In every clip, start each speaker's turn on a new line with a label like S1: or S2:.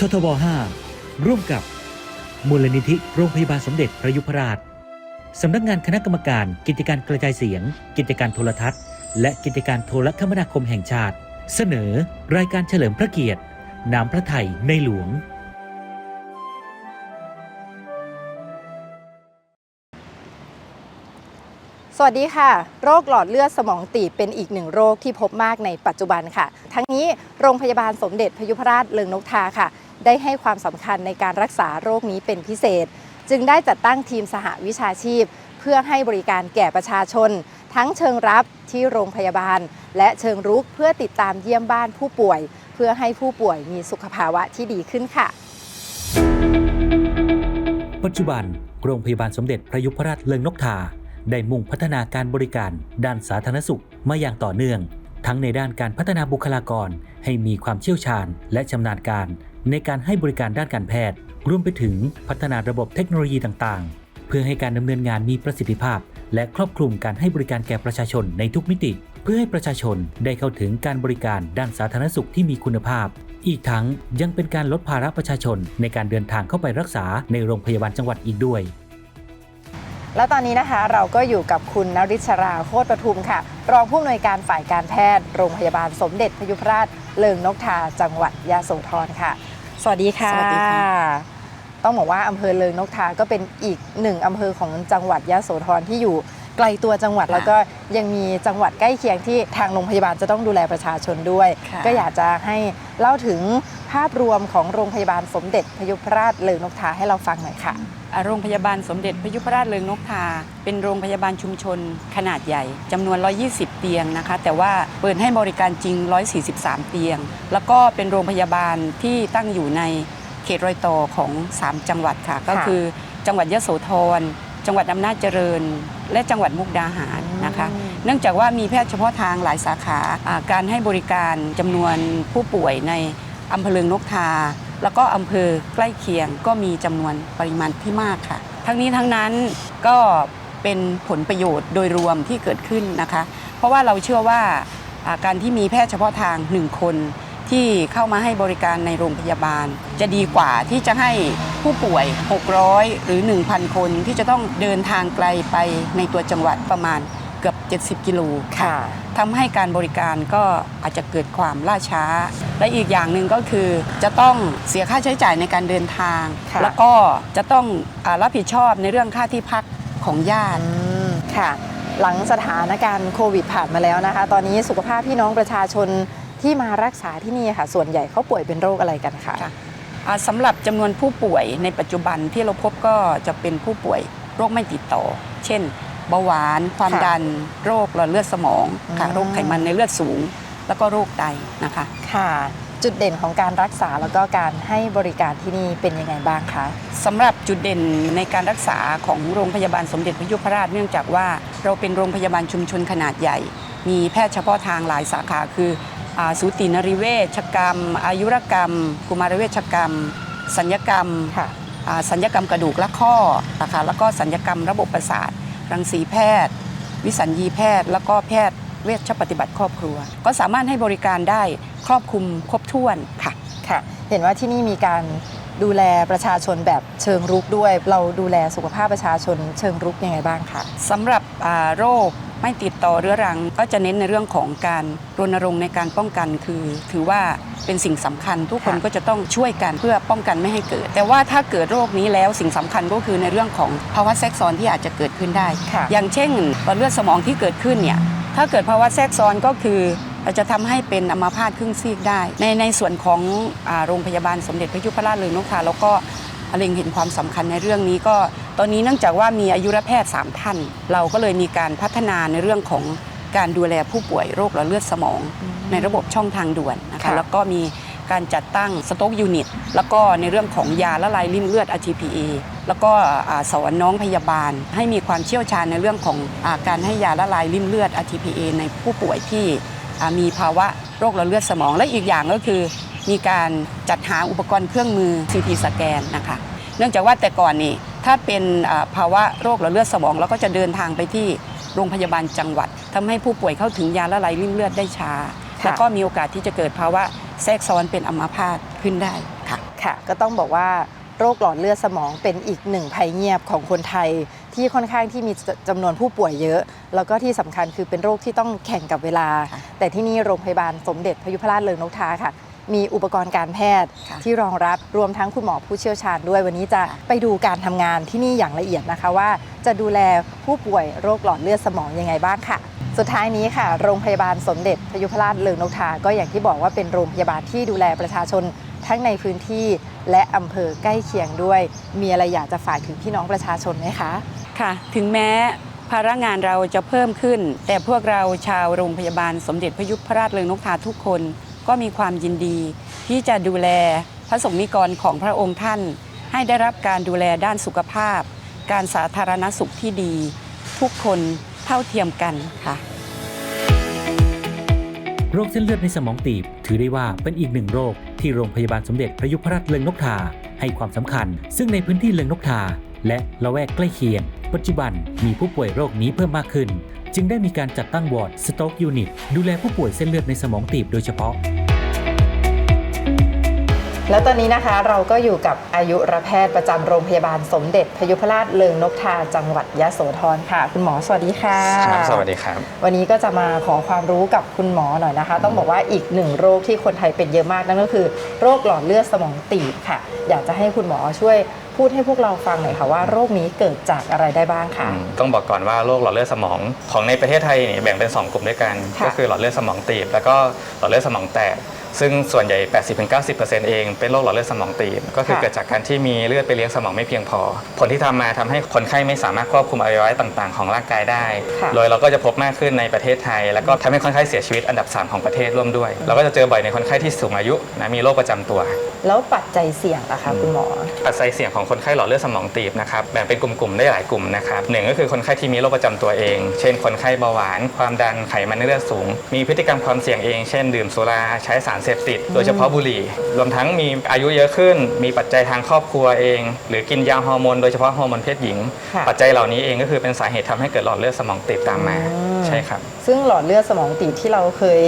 S1: ททบ 5 ร่วมกับ มูลนิธิโรงพยาบาลสมเด็จพระยุพราช สำนักงานคณะกรรมการกิจการกระจายเสียง กิจการโทรทัศน์ และกิจการโทรคมนาคมแห่งชาติ เสนอรายการเฉลิมพระเกียรติ น้ำพระไทยในหลวง
S2: สวัสดีค่ะ โรคหลอดเลือดสมองตีบเป็นอีกหนึ่งโรคที่พบมากในปัจจุบันค่ะ ทั้งนี้โรงพยาบาลสมเด็จพยุพราชเลิงนกทาค่ะ ได้ให้ความสำคัญในการรักษาโรคนี้เป็นพิเศษ จึงได้จัดตั้งทีมสหวิชาชีพ เพื่อให้บริการแก่ประชาชน ทั้งเชิงรับที่โรงพยาบาล และเชิงรุกเพื่อติดตามเยี่ยมบ้านผู้ป่วย เพื่อให้ผู้ป่วยมีสุขภาวะที่ดีขึ้นค่ะ
S1: ปัจจุบันโรงพยาบาลสมเด็จพระยุพราชเลิงนกทาได้มุ่งพัฒนาการบริการด้านสาธารณสุขมาอย่างต่อเนื่อง ทั้งในด้านการพัฒนาบุคลากรให้มีความเชี่ยวชาญและชำนาญการ ในการให้บริการด้านการแพทย์ รวมไปถึงพัฒนาระบบเทคโนโลยีต่างๆ เพื่อให้การดำเนินงานมีประสิทธิภาพ และครอบคลุมการให้บริการแก่ประชาชนในทุกมิติ เพื่อให้ประชาชนได้เข้าถึงการบริการด้านสาธารณสุขที่มีคุณภาพ อีกทั้งยังเป็นการลดภาระประชาชนในการเดินทางเข้าไปรักษาในโรงพยาบาลจังหวัดอีกด้วย
S2: และตอนนี้นะคะเราก็อยู่กับคุณนริชราโคตรประทุมค่ะ รองผู้อำนวยการฝ่ายการแพทย์ โรงพยาบาลสมเด็จพยุพราชเลิงนกทาจังหวัดยะโสธรค่ะ สวัสดีค่ะ
S3: สวัสดีค่ะ
S2: ต้องบอกว่าอำเภอเลิงนกทาก็เป็นอีกหนึ่งอำเภอของจังหวัดยะโสธรที่อยู่ ไกลตัวจังหวัดแล้วก็ยังมีจังหวัดใกล้เคียงที่ทางโรงพยาบาลจะต้องดูแลประชาชนด้วย
S3: ค่ะ
S2: ก็อยากจะให้เล่าถึงภาพรวมของโรงพยาบาลสมเด็จพยุพราชเลิงนกทาให้เราฟังหน่อยค่ะ
S3: อ่าโรงพยาบาลสมเด็จพยุพราชเริงนกทา เป็นโรงพยาบาลชุมชนขนาดใหญ่จำนวน 120 เตียงนะคะ แต่ว่าเปิดให้บริการจริง 143 เตียง แล้วก็เป็นโรงพยาบาลที่ตั้งอยู่ในเขตรอยต่อของ 3 จังหวัดค่ะ ก็คือจังหวัดยะโสธร จังหวัดอำนาจเจริญ และจังหวัดมุกดาหารนะคะ เนื่องจากว่ามีแพทย์เฉพาะทางหลายสาขาอ่าการให้บริการจำนวนผู้ป่วยในอำเภอเลืองนกทา แล้วก็อำเภอใกล้เคียงก็มีจำนวนปริมาณที่มากค่ะ ทั้งนี้ทั้งนั้นก็เป็นผลประโยชน์โดยรวมที่เกิดขึ้นนะคะ เพราะว่าเราเชื่อว่าอ่าการที่มีแพทย์เฉพาะทางหนึ่งคนที่เข้ามาให้บริการในโรงพยาบาล จะดีกว่าที่จะให้ ผู้ป่วย 600 หรือ 1,000 คนที่จะต้องเดินทางไกลไปในตัวจังหวัดประมาณเกือบ 70 กิโล
S2: ค่ะ
S3: ทำให้การบริการก็อาจจะเกิดความล่าช้า และอีกอย่างหนึ่งก็คือจะต้องเสียค่าใช้จ่ายในการเดินทาง
S2: ค่ะ
S3: แล้วก็จะต้องอารับผิดชอบในเรื่องค่าที่พักของญาติ
S2: อืมค่ะ หลังสถานการณ์โควิดผ่านมาแล้วนะคะ ตอนนี้สุขภาพพี่น้องประชาชนที่มารักษาที่นี่ค่ะ ส่วนใหญ่เขาป่วยเป็นโรคอะไรกันคะ
S3: ค่ะอ่า สำหรับจำนวนผู้ป่วยในปัจจุบันที่เราพบก็จะเป็นผู้ป่วยโรคไม่ติดต่อ เช่นเบาหวาน ความ
S2: ค่ะ
S3: ดัน โรคหลอดเลือดสมองค่ะ
S2: อืม
S3: โรคไขมันในเลือดสูง แล้วก็โรคไตนะคะ
S2: ค่ะ จุดเด่นของการรักษาแล้วก็การให้บริการที่นี่เป็นยังไงบ้างคะ
S3: สำหรับจุดเด่นในการรักษาของโรงพยาบาลสมเด็จพระยุพราชเนื่องจากว่าเราเป็นโรงพยาบาลชุมชนขนาดใหญ่ มีแพทย์เฉพาะทางหลายสาขาคืออา สูตินริเวชกรรม อายุรกรรม กุมารเวชกรรม สัญญกรรม
S2: ค่ะ
S3: อ่าสัญญกรรมกระดูกและข้อนะคะแล้วก็สัญญกรรมระบบประสาท รังสีแพทย์ วิสัญญีแพทย์ แล้วก็แพทย์เวชปฏิบัติครอบครัว ก็สามารถให้บริการได้ครอบคลุมครบถ้วนค่ะ
S2: ค่ะ เห็นว่าที่นี่มีการ ดูแลประชาชนแบบเชิงรุกด้วย เราดูแลสุขภาพประชาชนเชิงรุกยังไงบ้างคะ
S3: สำหรับอ่าโรคไม่ติดต่อเรื้อรัง ก็จะเน้นในเรื่องของการรณรงค์ในการป้องกันคือ ถือว่าเป็นสิ่งสำคัญทุกคน
S2: ค่ะ
S3: ก็จะต้องช่วยกันเพื่อป้องกันไม่ให้เกิด แต่ว่าถ้าเกิดโรคนี้แล้วสิ่งสำคัญก็คือในเรื่องของภาวะแทรกซ้อนที่อาจจะเกิดขึ้นได้
S2: ค่ะ
S3: อย่างเช่นหลอดเลือดสมองที่เกิดขึ้นเนี่ยถ้าเกิดภาวะแทรกซ้อนก็คือ อาจจะทำให้เป็นอัมพาตครึ่งซีกได้ ในในส่วนของอาโรงพยาบาลสมเด็จพระยุพราชเลยนกทาแล้วก็เล็งเห็นความสำคัญในเรื่องนี้ก็ ตอนนี้เนื่องจากว่ามีอายุรแพทย์ 3 ท่าน เราก็เลยมีการพัฒนาในเรื่องของการดูแลผู้ป่วยโรคหลอดเลือดสมอง ในระบบช่องทางด่วนนะคะ
S2: ค่ะ
S3: แล้วก็มีการจัดตั้งสต็อกยูนิตแล้วก็ในเรื่องของยาละลายริ่มเลือด RTPA แล้วก็อ่าสอนน้องพยาบาล ให้มีความเชี่ยวชาญในเรื่องของอาการให้ยาละลายริ่มเลือด RTPA ในผู้ป่วยที่อ่า มีภาวะโรคหลอดเลือดสมอง และอีกอย่างก็คือ มีการจัดหาอุปกรณ์เครื่องมือ CT สแกนนะคะเนื่องจากว่าแต่ก่อนนี่ถ้าเป็นอ่าภาวะโรคหลอดเลือดสมองเราก็จะเดินทางไปที่โรงพยาบาลจังหวัดทำให้ผู้ป่วยเข้าถึงยาละลายริ่มเลือดได้ช้า
S2: ค่ะ
S3: แล้วก็มีโอกาสที่จะเกิดภาวะแทรกซ้อนเป็นอัมพาตขึ้นได้ค่ะ
S2: ค่ะค่ะ ก็ต้องบอกว่าโรคหลอดเลือดสมองเป็นอีกหนึ่งภัยเงียบของคนไทย ที่ค่อนข้างที่มีจำนวนผู้ป่วยเยอะ แล้วก็ที่สำคัญคือเป็นโรคที่ต้องแข่งกับเวลา
S3: ค่ะ
S2: แต่ที่นี่โรงพยาบาลสมเด็จพยุพราชเลิงนกทาค่ะ มีอุปกรณ์การแพทย์
S3: ค่ะ
S2: ที่รองรับรวมทั้งคุณหมอผู้เชี่ยวชาญด้วย วันนี้จะไปดูการทำงานที่นี่อย่างละเอียดนะคะว่า จะดูแลผู้ป่วยโรคหลอดเลือดสมองยังไงบ้างค่ะสุดท้ายนี้ค่ะโรงพยาบาลสมเด็จพยุพราชเลิงนกทา ก็อย่างที่บอกว่าเป็นโรงพยาบาลที่ดูแลประชาชนทั้งในพื้นที่และอำเภอใกล้เคียงด้วย มีอะไรอยากจะฝากถึงพี่น้องประชาชนไหมคะ
S3: ค่ะ ถึงแม้ภาระงานเราจะเพิ่มขึ้น แต่พวกเราชาวโรงพยาบาลสมเด็จพยุพราชเริงนกทาทุกคนก็มีความยินดี ที่จะดูแลพระสงฆ์นิกรของพระองค์ท่าน ให้ได้รับการดูแลด้านสุขภาพ การสาธารณสุขที่ดี ทุกคนเท่าเทียมกันค่ะ
S1: โรคเส้นเลือดในสมองตีบ ถือได้ว่าเป็นอีกหนึ่งโรคที่โรงพยาบาลสมเด็จพระยุพราชเลิงนกทาให้ความสำคัญ ซึ่งในพื้นที่เลิงนกทา และละแวกใกล้เคียง ปัจจุบันมีผู้ป่วยโรคนี้เพิ่มมากขึ้น จึงได้มีการจัดตั้งวอร์ดสโต๊กยูนิตดูแลผู้ป่วยเส้นเลือดในสมองตีบโดยเฉพาะ
S2: แล้วตอนนี้นะคะเราก็อยู่กับอายุรแพทย์ประจำโรงพยาบาลสมเด็จพยุพราชเลิงนกทาจังหวัดยะโสธรค่ะ คุณหมอสวัสดีค่ะ
S4: ครับสวัสดีครับ
S2: วันนี้ก็จะมาขอความรู้กับคุณหมอหน่อยนะคะ ต้องบอกว่าอีกหนึ่งโรคที่คนไทยเป็นเยอะมากนั่นก็คือ โรคหลอดเลือดสมองตีบค่ะ อยากจะให้คุณหมอช่วย พูดให้พวกเราฟังหน่อยค่ะว่าโรคนี้เกิดจากอะไรได้บ้างคะ
S4: ต้องบอกก่อนว่าโรคหลอดเลือดสมองของในประเทศไทยนี่แบ่งเป็น 2 กลุ่มด้วยกัน
S2: ค่ะ
S4: ก็คือหลอดเลือดสมองตีบ แล้วก็หลอดเลือดสมองแตกซึ่งส่วนใหญ่ 80-90%เองเป็นโรคหลอดเลือดสมองตีบ ก็คือเกิดจากการที่มีเลือดไปเลี้ยงสมองไม่เพียงพอ ผลที่ทำมาทำให้คนไข้ไม่สามารถควบคุมอวัยวะต่าง ๆ ของร่างกายได้
S2: ค่ะ
S4: โดยเราก็จะพบมากขึ้นในประเทศไทย แล้วก็ทำให้คนไข้เสียชีวิตอันดับ 3 ของประเทศร่วมด้วย เราก็จะเจอบ่อยในคนไข้ที่สูงอายุนะมีโรคประจำตัว
S2: แล้วปัจจัยเสี่ยงล่ะคะคุณหมอ
S4: ปัจจัยเสี่ยงของคนไข้หลอดเลือดสมองตีบนะครับแบ่งเป็นกลุ่มๆได้หลายกลุ่มนะครับหนึ่งก็คือคนไข้ที่มีโรคประจำตัวเอง เช่น คนไข้เบาหวาน ความดันไขมันในเลือดสูง มีพฤติกรรมความเสี่ยงเอง เช่น ดื่มสุราใช้สารเสพติด โดยเฉพาะบุหรี่ รวมทั้งมีอายุเยอะขึ้น มีปัจจัยทางครอบครัวเอง หรือกินยาฮอร์โมนโดยเฉพาะฮอร์โมนเพศหญิง
S2: ค่ะ
S4: ปัจจัยเหล่านี้เองก็คือเป็นสาเหตุทำให้เกิดหลอดเลือดสมองตีบตามมา
S2: อืม
S4: ใช่ครับ
S2: ซึ่งหลอดเลือดสมองตีบที่เราเคย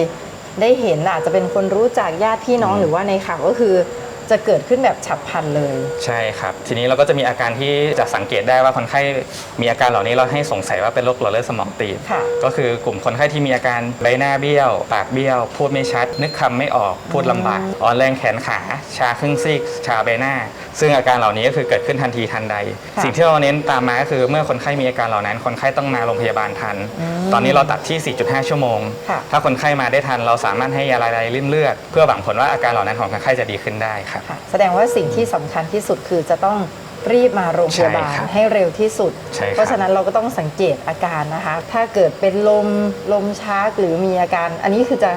S2: ได้เห็นอาจจะเป็นคนรู้จักญาติพี่น้อง
S4: อืม
S2: หรือว่าในข่าวก็คือ จะเกิดขึ้นแบบฉับพลันเลย
S4: ใช่ครับ ทีนี้เราก็จะมีอาการที่จะสังเกตได้ว่าคนไข้มีอาการเหล่านี้เราให้สงสัยว่าเป็นโรคหลอดเลือดสมองตีบ
S2: ค่ะ
S4: ก็คือกลุ่มคนไข้ที่มีอาการใบหน้าเบี้ยว ปากเบี้ยว พูดไม่ชัด นึกคำไม่ออกพูดลำบากอ่อนแรงแขนขาชาครึ่งซีก ชาใบหน้า ซึ่งอาการเหล่านี้ก็คือเกิดขึ้นทันทีทันใด
S2: ค่ะ
S4: สิ่งที่เราเน้นตามมาก็คือเมื่อคนไข้มีอาการเหล่านั้น คนไข้ต้องมาโรงพยาบาลทัน
S2: อืม
S4: ตอนนี้เราตัดที่ 4.5 ชั่วโมง
S2: ค่ะ
S4: ถ้าคนไข้มาได้ทันเราสามารถให้ยาละลายริ่มเลือด เพื่อหวังผลว่าอาการเหล่านั้นของคนไข้จะดีขึ้นได้ครับ
S2: ค่ะแสดงว่าสิ่งที่สำคัญที่สุดคือจะต้องรีบมาโรงพยาบาล
S4: ใช่ครับ
S2: ให้เร็วที่สุด
S4: ใช่ครับ
S2: เพราะฉะนั้นเราก็ต้องสังเกตอาการนะคะ ถ้าเกิดเป็นลมลมชักหรือมีอาการ อันนี้คือจะ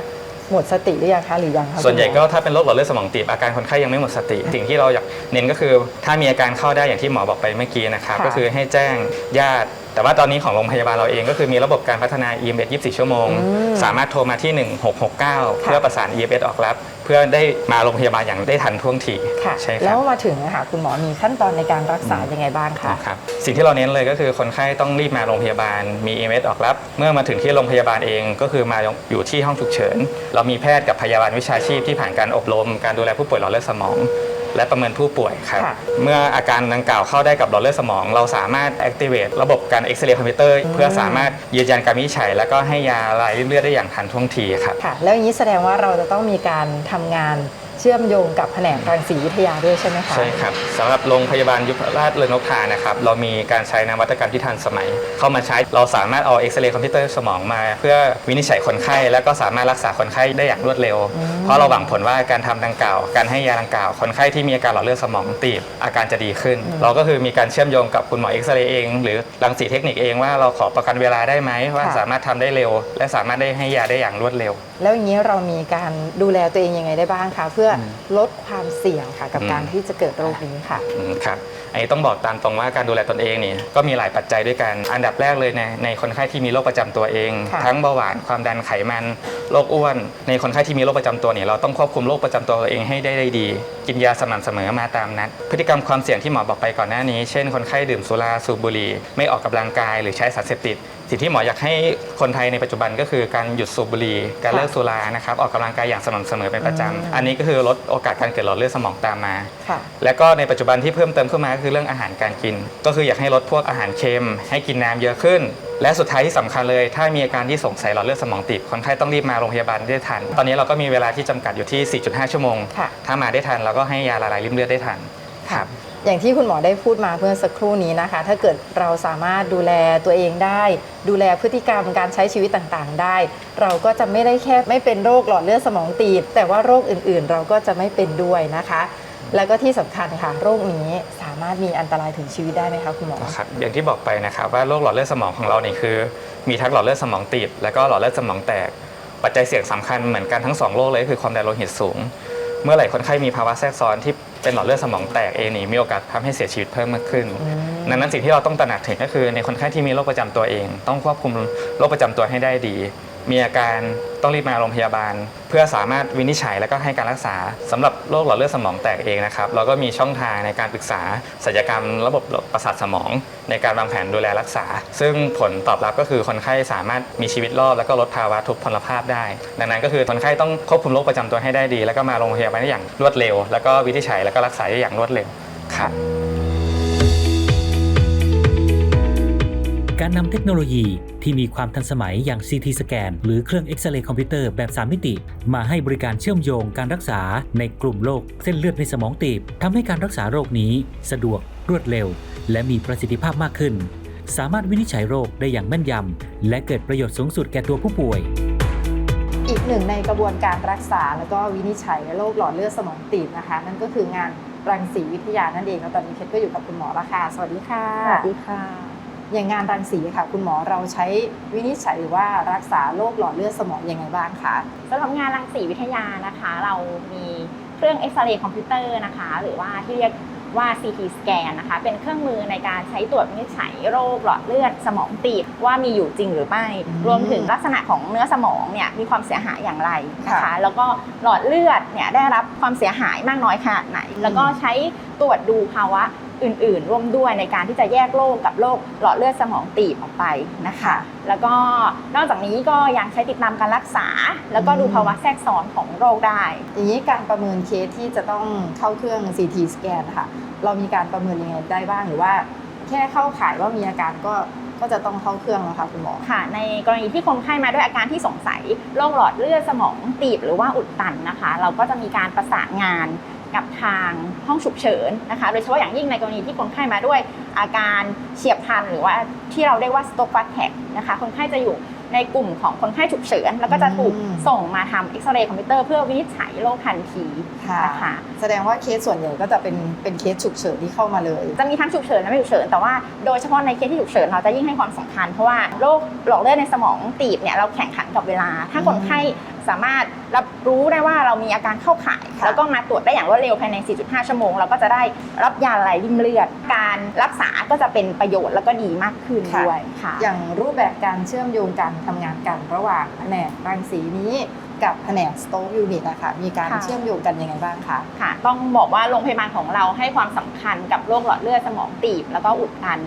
S2: หมดสติหรือยังคะหรือยังคะ
S4: ส่วนใหญ่
S2: คุณม
S4: ก็
S2: อ
S4: ถ้าเป็นโรคหลอดเลือดสมองตีบอาการคนไข้ยังไม่หมดสติ สิ่งที่เราอยากเน้นก็คือ ถ้ามีอาการเข้าได้อย่างที่หมอบอกไปเมื่อกี้นะครับ
S2: ค่ะ
S4: ก็คือให้แจ้งญาติ แต่ว่าตอนนี้ของโรงพยาบาลเราเองก็คือมีระบบการพัฒนา EMS 24 ชั่วโมง
S2: อืม
S4: สามารถโทรมาที่ 1669 เพื่อประสาน EMS ออกรับ เพื่อได้มาโรงพยาบาลอย่างได้ทันท่วงที
S2: ค่ะ
S4: ใช่ค
S2: แล้
S4: รั
S2: ว
S4: บ
S2: มาถึงนะคะคุณหมอมีขั้นตอนในการรักษายังไงบ้างคะ
S4: นะครับสิ่งที่เราเน้นเลยก็คือคนไข้ต้องรีบมาโรงพยาบาลมี EMS ออกรับ เมื่อมาถึงที่โรงพยาบาลเองก็คือมาอยู่ที่ห้องฉุกเฉิน เรามีแพทย์กับพยาบาลวิชาชีพที่ผ่านการอบรม การดูแลผู้ป่วยหลอดเลือดสมอง และประเมินผู้ป่วยครับ
S2: ค่ะ
S4: เมื่ออาการดังกล่าวเข้าได้กับหลอดเลือดสมอง เราสามารถ activate ระบบการเอ็กซเรย์คอมพิวเตอร์เพื่อสามารถยืนยันการวินิจฉัย แล้วก็ให้ยาละลายริ่มเลือดได้อย่างทันท่วงทีครับ
S2: ค่ะ แล้วอย่างนี้แสดงว่าเราจะต้องมีการทำงาน เชื่อมโยงกับแผนกรังสีวิทยาด้วยใช่ไหมคะ
S4: ใช่ครับสำหรับโรงพยาบาลยุพราชเรือนนกทานะครับเรามีการใช้นวัตกรรมที่ทันสมัย เข้ามาใช้เราสามารถเอาเอ็กซเรย์คอมพิวเตอร์สมองมา เพื่อวินิจฉัยคนไข้ แล้วก็สามารถรักษาคนไข้ได้อย่างรวดเร็ว เพราะเราหวังผลว่าการทำดังกล่าว การให้ยาดังกล่าว คนไข้ที่มีอาการหลอดเลือดสมองตีบอาการจะดีขึ้น เราก็คือมีการเชื่อมโยงกับคุณหมอเอ็กซเรย์เอง หรือรังสีเทคนิคเองว่าเราขอประกันเวลาได้ไหมว่า
S2: ค่ะ
S4: สามารถทำได้เร็ว และสามารถได้ให้ยาได้อย่างรวดเร็ว
S2: แล้วอย่างนี้เรามีการดูแลตัวเองยังไงได้บ้างคะเพื่ออ
S4: ม
S2: ลดความเสี่ยงค่ะกับ
S4: อืม
S2: การที่จะเกิดโรคนี้ค่ะ
S4: อืมครับอันนี้ต้องบอกตามตรงว่าการดูแลตนเองเนี่ยก็มีหลายปัจจัยด้วยกัน อันดับแรกเลยในในคนไข้ที่มีโรคประจำตัวเอง
S2: ค่ะ
S4: ทั้งเบาหวานความดันไขมันโรคอ้วน ในคนไข้ที่มีโรคประจำตัวเนี่ยเราต้องควบคุมโรคประจำตัวเองให้ได้ได้ดี กินยาสม่ำเสมอมาตามนัด พฤติกรรมความเสี่ยงที่หมอบอกไปก่อนหน้านี้ เช่น คนไข้ดื่มสุราสูบบุหรี่ไม่ออกกำลังกายหรือใช้สารเสพติด สิ่งที่หมออยากให้คนไทยในปัจจุบันก็คือการหยุดสูบบุหรี่การ
S2: ค่ะ
S4: เลิกสุรานะครับออกกำลังกายอย่างสม่ำเสมอเป็นประจ
S2: อืมำ
S4: อันนี้ก็คือลดโอกาสการเกิดหลอดเลือดสมองตามมา
S2: ค่ะ
S4: แล้วก็ในปัจจุบันที่เพิ่มเติมขึ้นมาก็คือเรื่องอาหารการกิน ก็คืออยากให้ลดพวกอาหารเค็ม ให้กินน้ำเยอะขึ้น และสุดท้ายที่สำคัญเลย ถ้ามีอาการที่สงสัยหลอดเลือดสมองตีบคนไข้ต้องรีบมาโรงพยาบาลได้ทัน ตอนนี้เราก็มีเวลาที่จำกัดอยู่ที่ 4.5 ชั่วโมง
S2: ค่ะ
S4: ถ้ามาได้ทันเราก็ให้ยาละลายริ่มเลือดได้ทัน ครับ
S2: อย่างที่คุณหมอได้พูดมาเมื่อสักครู่นี้นะคะ ถ้าเกิดเราสามารถดูแลตัวเองได้ ดูแลพฤติกรรมการใช้ชีวิตต่างๆ ได้ เราก็จะไม่ได้แค่ไม่เป็นโรคหลอดเลือดสมองตีบ แต่ว่าโรคอื่นๆ เราก็จะไม่เป็นด้วยนะคะ แล้วก็ที่สำคัญค่ะ โรคนี้สามารถมีอันตรายถึงชีวิตได้ไหมคะคุณหมอ
S4: ครับอย่างที่บอกไปนะครับว่าโรคหลอดเลือดสมองของเรานี่คือ มีทั้งหลอดเลือดสมองตีบ และก็หลอดเลือดสมองแตก ปัจจัยเสี่ยงสำคัญเหมือนกันทั้งสองโรคเลยก็คือความดันโลหิตสูง เมื่อไหร่คนไข้มีภาวะแทรกซ้อนที่ เป็นหลอดเลือดสมองแตกเองนี่มีโอกาสทำให้เสียชีวิตเพิ่มมากขึ้น ดังนั้นสิ่งที่เราต้องตระหนักถึงก็คือในคนไข้ที่มีโรคประจำตัวเอง ต้องควบคุมโรคประจำตัวให้ได้ดี มีอาการต้องรีบมาโรงพยาบาล เพื่อสามารถวินิจฉัยและก็ให้การรักษาสำหรับโรคหลอดเลือดสมองแตกเองนะครับเราก็มีช่องทางในการปรึกษาศัลยกรรม ระบบประสาทสมอง ในการวางแผนดูแลรักษา ซึ่งผลตอบรับก็คือคนไข้สามารถมีชีวิตรอดแล้วก็ลดภาวะทุพพลภาพได้ ดังนั้นก็คือคนไข้ต้องควบคุมโรคประจำตัวให้ได้ดี แล้วก็มาโรงพยาบาลได้อย่างรวดเร็ว แล้วก็วินิจฉัยแล้วก็รักษาได้อย่างรวดเร็วครับ
S1: การนำเทคโนโลยีที่มีความทันสมัยอย่าง CT สแกนหรือเครื่องเอ็กซเรย์คอมพิวเตอร์แบบ 3 มิติ มาให้บริการเชื่อมโยงการรักษาในกลุ่มโรคเส้นเลือดในสมองตีบทำให้การรักษาโรคนี้สะดวกรวดเร็ว และมีประสิทธิภาพมากขึ้น สามารถวินิจฉัยโรคได้อย่างแม่นยำและเกิดประโยชน์สูงสุดแก่ตัวผู้ป่วย
S2: อีกหนึ่งในกระบวนการรักษาแล้วก็วินิจฉัยโรคหลอดเลือดสมองตีบนะคะ นั่นก็คืองานรังสีวิทยานั่นเองแล้วตอนนี้เพชรก็อยู่กับคุณหมอแล้วค่ะสวัสดีค่ะ
S5: สวัสดีค่ะ
S2: อย่างงานรังสีค่ะ คุณหมอเราใช้วินิจฉัยหรือว่ารักษาโรคหลอดเลือดสมองยังไงบ้างคะ
S5: สำหรับงานรังสีวิทยานะคะ เรามีเครื่องเอ็กซเรย์คอมพิวเตอร์นะคะ หรือว่าที่เรียกว่า CT สแกนนะคะ เป็นเครื่องมือในการใช้ตรวจวินิจฉัยโรคหลอดเลือดสมองตีบว่ามีอยู่จริงหรือไม่
S2: อืม
S5: รวมถึงลักษณะของเนื้อสมองเนี่ยมีความเสียหายอย่างไรนะคะ
S2: ค่ะ
S5: แล้วก็หลอดเลือดเนี่ยได้รับความเสียหายมากน้อยขนาดไหน
S2: อืม
S5: แล้วก็ใช้ตรวจดูภาวะ อื่น ๆ ร่วมด้วยในการที่จะแยกโรคกับโรคหลอดเลือดสมองตีบออกไปนะคะ แล้วก็นอกจากนี้ก็ยังใช้ติดตามการรักษา แล้วก็ดูภาวะแทรกซ้อนของโรคได้
S2: อย่างนี้การประเมินเคสที่จะต้องเข้าเครื่อง CT สแกนนะคะเรามีการประเมินยังไงได้บ้างหรือว่า แค่เข้าข่ายว่ามีอาการก็ก็จะต้องเข้าเครื่องแล้วค่ะคุณหมอ
S5: ค่ะ ในกรณีที่คนไข้มาด้วยอาการที่สงสัยโรคหลอดเลือดสมองตีบหรือว่าอุดตันนะคะ เราก็จะมีการประสานงาน กับทางห้องฉุกเฉินนะคะ โดยเฉพาะอย่างยิ่งในกรณีที่คนไข้มาด้วยอาการเฉียบพลันหรือว่าที่เราเรียกว่า stroke fast track นะคะ คนไข้จะอยู่ในกลุ่มของคนไข้ฉุกเฉิน แล้วก็จะถูก
S2: อืม
S5: ส่งมาทำเอ็กซเรย์คอมพิวเตอร์เพื่อวินิจฉัยโรคทันที
S2: ค่ะ
S5: นะคะ
S2: แสดงว่าเคสส่วนใหญ่ก็จะเป็นเป็นเคสฉุกเฉินที่เข้ามาเลย
S5: จะมีทั้งฉุกเฉินและไม่ฉุกเฉินแต่ว่าโดยเฉพาะในเคสที่ฉุกเฉินเราจะยิ่งให้ความสำคัญเพราะว่าโรคหลอดเลือดในสมองตีบเนี่ยเราแข่งขันกับเวลา ถ้าคนไข้ สามารถรับรู้ได้ว่าเรามีอาการเข้าข่าย
S2: ค่ะ
S5: แล้วก็มาตรวจได้อย่างรวดเร็วภายใน 4.5 ชั่วโมง เราก็จะได้รับยาละลายริ่มเลือด การรักษาก็จะเป็นประโยชน์แล้วก็ดีมากขึ้นด้วยค่ะ
S2: อย่างรูปแบบการเชื่อมโยงการทำงานกันระหว่างแผนกรังสีนี้กับแผนกสโตกยูนิตนะคะมีการ
S5: ค่ะ
S2: เชื่อมโยงกันยังไงบ้างคะ
S5: ค่ะ ต้องบอกว่าโรงพยาบาลของเราให้ความสำคัญกับโรคหลอดเลือดสมองตีบ แล้วก็อุดตัน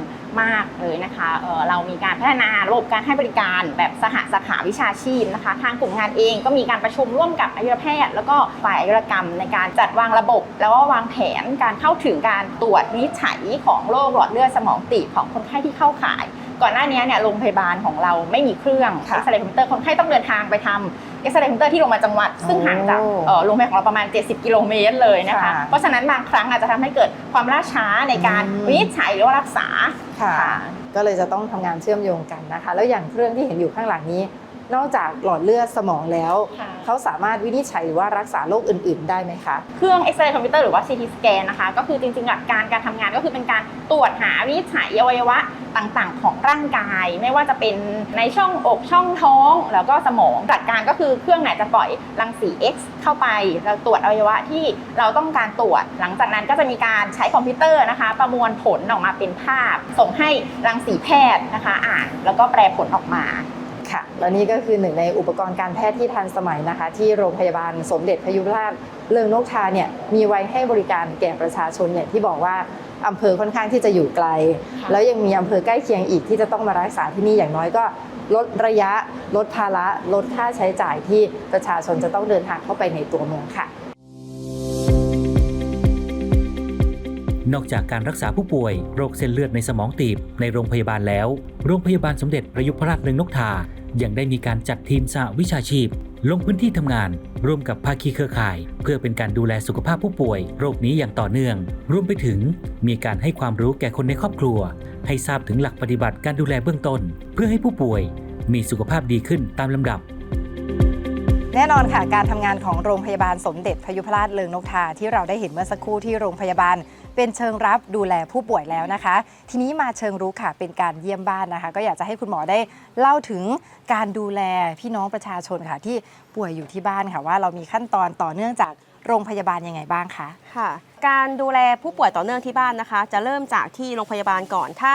S5: มากเลยนะคะเอ่อเรามีการพัฒนาระบบการให้บริการแบบสหสาขาวิชาชีพนะคะ ทางกลุ่มงานเองก็มีการประชุมร่วมกับอายุรแพทย์ แล้วก็ฝ่ายอายุรกรรมในการจัดวางระบบ แล้วก็วางแผนการเข้าถึงการตรวจวินิจฉัยของโรคหลอดเลือดสมองตีบของคนไข้ที่เข้าข่าย ก่อนหน้านี้เนี่ยโรงพยาบาลของเราไม่มีเครื่อง
S2: ค่ะ
S5: เอ็กซเรย์คอมพิวเตอร์คนไข้ต้องเดินทางไปทำเอ็กซเรย์คอมพิวเตอร์ที่โรงพยาบาลจังหวัด ซึ่งห่างจาก
S2: โอ้
S5: เอ่อโรงพยาบาลของเราประมาณ 70 กิโลเมตรเลยนะคะ
S2: ค่ะ
S5: เพราะฉะนั้นบางครั้งอาจจะทำให้เกิดความล่าช้าในการ
S2: อืม
S5: วินิจฉัยหรือว่ารักษา
S2: ค่ะ ก็เลยจะต้องทำงานเชื่อมโยงกันนะคะ แล้วอย่างเครื่องที่เห็นอยู่ข้างหลังนี้ นอกจากหลอดเลือดสมองแล้ว
S5: ค่ะ
S2: เขาสามารถวินิจฉัยหรือว่ารักษาโรคอื่น ๆ ได้ไหมคะ
S5: เครื่องเอ็กซเรย์คอมพิวเตอร์หรือว่า CT สแกนนะคะก็คือจริงๆหลักการการทำงานก็คือเป็นการตรวจหาวินิจฉัยอวัยวะต่างๆ ของร่างกาย ไม่ว่าจะเป็นในช่องอกช่องท้อง แล้วก็สมองหลักการก็คือเครื่องไหนจะปล่อยรังสี X เข้าไปเราตรวจอวัยวะที่เราต้องการตรวจ หลังจากนั้นก็จะมีการใช้คอมพิวเตอร์นะคะ ประมวลผลออกมาเป็นภาพ ส่งให้รังสีแพทย์นะคะ อ่านแล้วก็แปลผลออกมา
S2: ค่ะ และนี่ก็คือหนึ่งในอุปกรณ์การแพทย์ที่ทันสมัยนะคะ ที่โรงพยาบาลสมเด็จพยุพราชเริงนกทาเนี่ยมีไว้ให้บริการแก่ประชาชนเนี่ยที่บอกว่าอำเภอค่อนข้างที่จะอยู่ไกล
S5: ค่ะ
S2: แล้วยังมีอำเภอใกล้เคียงอีกที่จะต้องมารักษาที่นี่อย่างน้อยก็ลดระยะ ลดภาระลดค่าใช้จ่ายที่ประชาชนจะต้องเดินทางเข้าไปในตัวเมืองค่ะ
S1: นอกจากการรักษาผู้ป่วย โรคเส้นเลือดในสมองตีบในโรงพยาบาลแล้ว โรงพยาบาลสมเด็จพระยุพราชเรืองนกทา ยังได้มีการจัดทีมสหวิชาชีพ ลงพื้นที่ทำงาน ร่วมกับภาคีเครือข่าย เพื่อเป็นการดูแลสุขภาพผู้ป่วย โรคนี้อย่างต่อเนื่อง รวมไปถึง มีการให้ความรู้แก่คนในครอบครัว ให้ทราบถึงหลักปฏิบัติการดูแลเบื้องต้น เพื่อให้ผู้ป่วย มีสุขภาพดีขึ้นตามลำดับ
S2: แน่นอนค่ะ การทำงานของโรงพยาบาลสมเด็จพยุพราชเลิงนกทาที่เราได้เห็นเมื่อสักครู่ที่โรงพยาบาล เป็นเชิงรับดูแลผู้ป่วยแล้วนะคะ ทีนี้มาเชิงรุกค่ะเป็นการเยี่ยมบ้านนะคะ ก็อยากจะให้คุณหมอได้เล่าถึงการดูแลพี่น้องประชาชนค่ะ ที่ป่วยอยู่ที่บ้านค่ะว่าเรามีขั้นตอนต่อเนื่องจากโรงพยาบาลยังไงบ้างคะ
S6: ค่ะ การดูแลผู้ป่วยต่อเนื่องที่บ้านนะคะ จะเริ่มจากที่โรงพยาบาลก่อนถ้า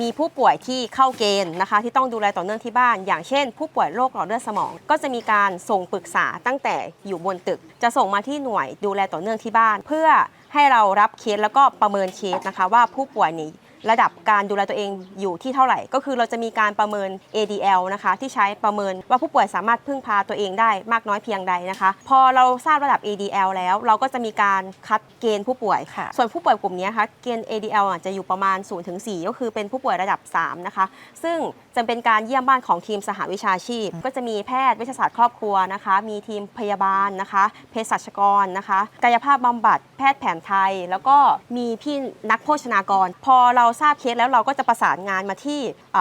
S6: มีผู้ป่วยที่เข้าเกณฑ์นะคะ ที่ต้องดูแลต่อเนื่องที่บ้าน อย่างเช่น ผู้ป่วยโรคหลอดเลือดสมอง ก็จะมีการส่งปรึกษาตั้งแต่อยู่บนตึก จะส่งมาที่หน่วยดูแลต่อเนื่องที่บ้าน เพื่อ ให้เรารับเคสแล้วก็ประเมินเคสนะคะ ว่าผู้ป่วยนี้ ระดับการดูแลตัวเองอยู่ที่เท่าไหร่ ก็คือเราจะมีการประเมิน ADL นะคะที่ใช้ประเมินว่าผู้ป่วยสามารถพึ่งพาตัวเองได้มากน้อยเพียงใดนะคะ พอเราทราบระดับ ADL แล้ว เราก็จะมีการคัดเกณฑ์ผู้ป่วย
S2: ค่ะ
S6: ส่วนผู้ป่วยกลุ่มนี้คะเกณฑ์ ADL จะอยู่ประมาณ0ถึง4ก็คือเป็นผู้ป่วยระดับ 3 นะคะ ซึ่งจะเป็นการเยี่ยมบ้านของทีมสหวิชาชีพ ก็จะมีแพทย์เวชาศาสตร์ครอบครัวนะคะ มีทีมพยาบาลนะคะเภสัชกรนะคะ กายภาพบำบัดแพทย์แผนไทย แล้วก็มีพี่นักโภชนากร พอเราทราบเคสแล้วเราก็จะประสานงานมาที่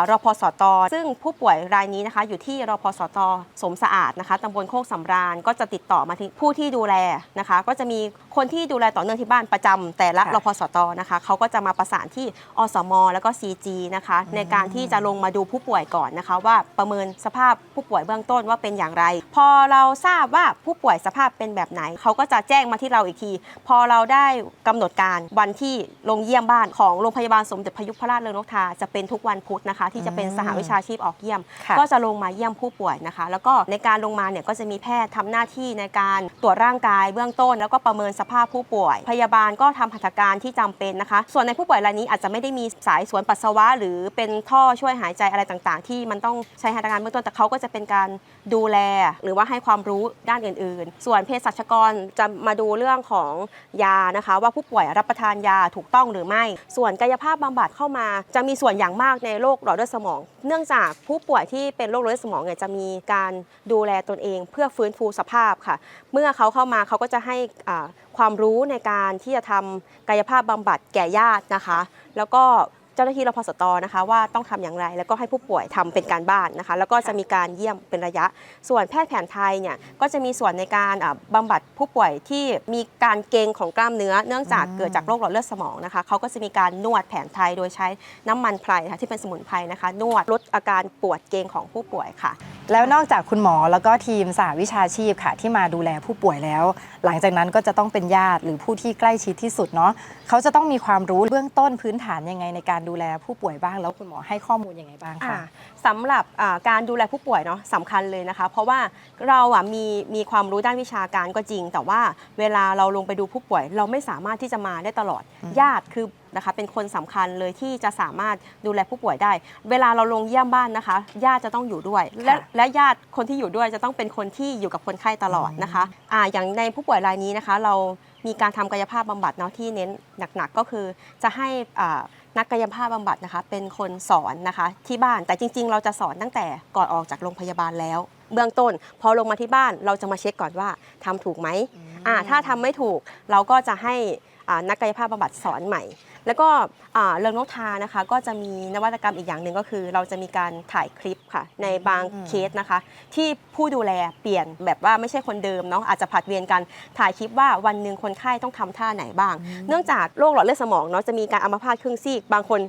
S6: รพสต ซึ่งผู้ป่วยรายนี้นะคะอยู่ที่รพสต สมสะอาดนะคะตำบลโคกสำราญก็จะติดต่อมาที่ผู้ที่ดูแลนะคะ ก็จะมีคนที่ดูแลต่อเนื่องที่บ้านประจำแต่ละ
S2: ค่ะ
S6: รพสตนะคะเขาก็จะมาประสานที่อสม แล้วก็ CG นะคะในการที่จะลงมาดูผู้ป่วยก่อนนะคะว่าประเมินสภาพผู้ป่วยเบื้องต้นว่าเป็นอย่างไร พอเราทราบว่าผู้ป่วยสภาพเป็นแบบไหน เขาก็จะแจ้งมาที่เราอีกที พอเราได้กำหนดการวันที่ลงเยี่ยมบ้านของโรงพยาบาลสมเด็จพยุพราชเรืองนกทาจะเป็นทุกวันพุธนะคะที่จะเป็นสหวิชาชีพออกเยี่ยม
S2: ค่ะ
S6: ก็จะลงมาเยี่ยมผู้ป่วยนะคะ แล้วก็ในการลงมาเนี่ยก็จะมีแพทย์ทำหน้าที่ในการตรวจร่างกายเบื้องต้น แล้วก็ประเมินสภาพผู้ป่วย พยาบาลก็ทำหัตถการที่จำเป็นนะคะ ส่วนในผู้ป่วยรายนี้อาจจะไม่ได้มีสายสวนปัสสาวะ หรือเป็นท่อช่วยหายใจอะไรต่างๆ ที่มันต้องใช้หัตถการเบื้องต้นแต่เขาก็จะเป็นการดูแล หรือว่าให้ความรู้ด้านอื่น ๆ ส่วนเภสัชกรจะมาดูเรื่องของยานะคะ ว่าผู้ป่วยรับประทานยาถูกต้องหรือไม่ ส่วนกายภาพบำบัดเข้ามา จะมีส่วนอย่างมากในโรคหลอดเลือดสมอง เนื่องจากผู้ป่วยที่เป็นโรคหลอดเลือดสมองเนี่ยจะมีการดูแลตนเอง เพื่อฟื้นฟูสภาพค่ะ เมื่อเขาเข้ามาเขาก็จะให้ความรู้ในการที่จะทำกายภาพบำบัดแก่ญาตินะคะ แล้วก็ เจ้าหน้าที่รพสตนะคะว่าต้องทำอย่างไร แล้วก็ให้ผู้ป่วยทำเป็นการบ้านนะคะ แล้วก็จะมีการเยี่ยมเป็นระยะ ส่วนแพทย์แผนไทยเนี่ยก็จะมีส่วนในการอ่าบำบัดผู้ป่วยที่มีการเกร็งของกล้ามเนื้อ เนื่องจาก
S2: อืม
S6: เกิดจากโรคหลอดเลือดสมองนะคะเขาก็จะมีการนวดแผนไทยโดยใช้น้ำมันไพรนะคะที่เป็นสมุนไพรนะคะ นวดลดอาการปวดเกร็งของผู้ป่วยค่ะ
S2: แล้วนอกจากคุณหมอแล้วก็ทีมสหวิชาชีพค่ะ ที่มาดูแลผู้ป่วยแล้ว หลังจากนั้นก็จะต้องเป็นญาติหรือผู้ที่ใกล้ชิดที่สุดเนาะเขาจะต้องมีความรู้เบื้องต้นพื้นฐานยังไงในการดูแลผู้ป่วยบ้าง แล้วคุณหมอให้ข้อมูลยังไงบ้าง
S6: อ่า
S2: คะ
S6: สำหรับอ่าการดูแลผู้ป่วยเนาะสำคัญเลยนะคะ เพราะว่าเราอะมีมีความรู้ด้านวิชาการก็จริง แต่ว่าเวลาเราลงไปดูผู้ป่วย เราไม่สามารถที่จะมาได้ตลอด
S2: อืม
S6: ญาติคือนะคะเป็นคนสำคัญเลยที่จะสามารถดูแลผู้ป่วยได้ เวลาเราลงเยี่ยมบ้านนะคะ ญาติจะต้องอยู่ด้วย และและญาติคนที่อยู่ด้วยจะต้องเป็นคนที่อยู่กับคนไข้ตลอดนะคะอ่าอย่างในผู้ป่วยรายนี้นะคะ เรามีการทำกายภาพบำบัดเนาะที่เน้นหนักๆก็คือจะให้อ่า นักกายภาพบำบัดนะคะ เป็นคนสอนนะคะที่บ้านแต่จริง ๆ เราจะสอนตั้งแต่ก่อนออกจากโรงพยาบาลแล้ว เบื้องต้น พอลงมาที่บ้านเราจะมาเช็คก่อนว่าทำถูกไหมอ่าถ้าทำไม่ถูกเราก็จะให้นักกายภาพบำบัดสอนใหม่ แล้วก็อ่าเริงนกทานะคะก็จะมีนวัตกรรมอีกอย่างหนึ่งก็คือ เราจะมีการถ่ายคลิปค่ะ ในบาง
S2: อืม
S6: เคสนะคะ ที่ผู้ดูแลเปลี่ยนแบบว่าไม่ใช่คนเดิมเนาะอาจจะผลัดเวียนกันถ่ายคลิปว่าวันหนึ่งคนไข้ต้องทำท่าไหนบ้าง เนื่องจากโรคหลอดเลือดสมองเนาะจะมีการอัมพาตครึ่งซีกบางคน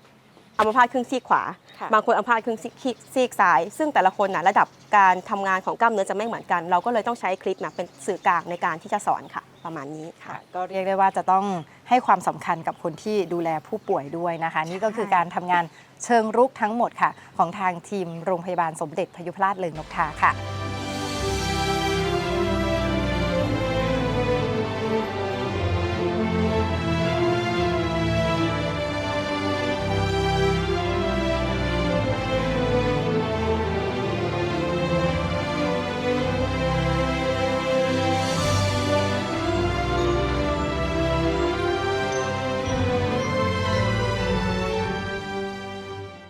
S6: อัมพาตครึ่งซีกขวา
S2: ค่ะ
S6: บางคนอัมพาตครึ่งซีกซีกซ้าย ซึ่งแต่ละคนนะระดับการทำงานของกล้ามเนื้อจะไม่เหมือนกัน เราก็เลยต้องใช้คลิปนะเป็นสื่อกลางในการที่จะสอนค่ะ ประมาณนี้ค่ะ
S2: ค่ะ ก็เรียกได้ว่าจะต้องให้ความสำคัญกับคนที่ดูแลผู้ป่วยด้วยนะคะ นี่ก็คือการทำงานเชิงรุกทั้งหมดค่ะ ของทางทีมโรงพยาบาลสมเด็จพยุพราชเลิงนกทาค่ะ